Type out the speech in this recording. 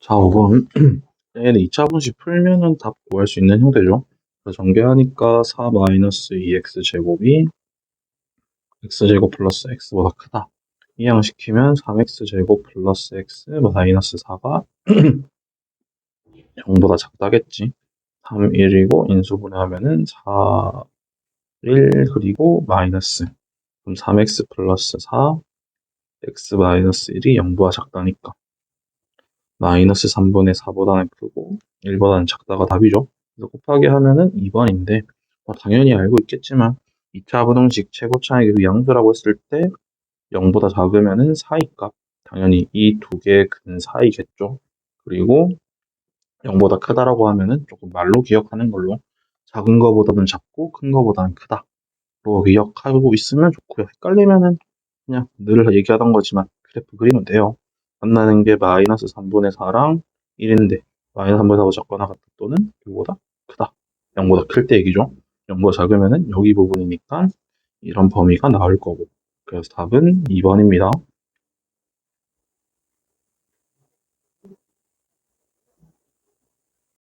자, 5번. 얘는 2차 분식 풀면은 답 구할 수 있는 형태죠. 그래서 전개하니까 4 마이너스 2x 제곱이 x제곱 플러스 x보다 크다. 이항시키면 3x 제곱 플러스 x 마이너스 4가 0보다 작다겠지. 3, 1이고 인수분해하면은 4, 1 그리고 마이너스. 그럼 3x 플러스 4, x 마이너스 1이 0보다 작다니까. 마이너스 3분의 4보다는 크고 1보다는 작다가 답이죠. 그래서 곱하기 하면은 2번인데 뭐 당연히 알고 있겠지만 2차 부등식 최고 차익의 그 양수라고 했을 때 0보다 작으면은 사이값 당연히 이 두 개의 근 사이겠죠. 그리고 0보다 크다라고 하면은 조금 말로 기억하는 걸로 작은 거보다는 작고 큰 거보다는 크다. 로 기억하고 있으면 좋고요. 헷갈리면은 그냥 늘 얘기하던 거지만 그래프 그리면 돼요. 만나는 게 마이너스 3분의 4랑 1인데 마이너스 3분의 4보다 작거나 같다 또는 이거보다 크다. 0보다 클 때 얘기죠. 0보다 작으면은 여기 부분이니까 이런 범위가 나올 거고 그래서 답은 2번입니다.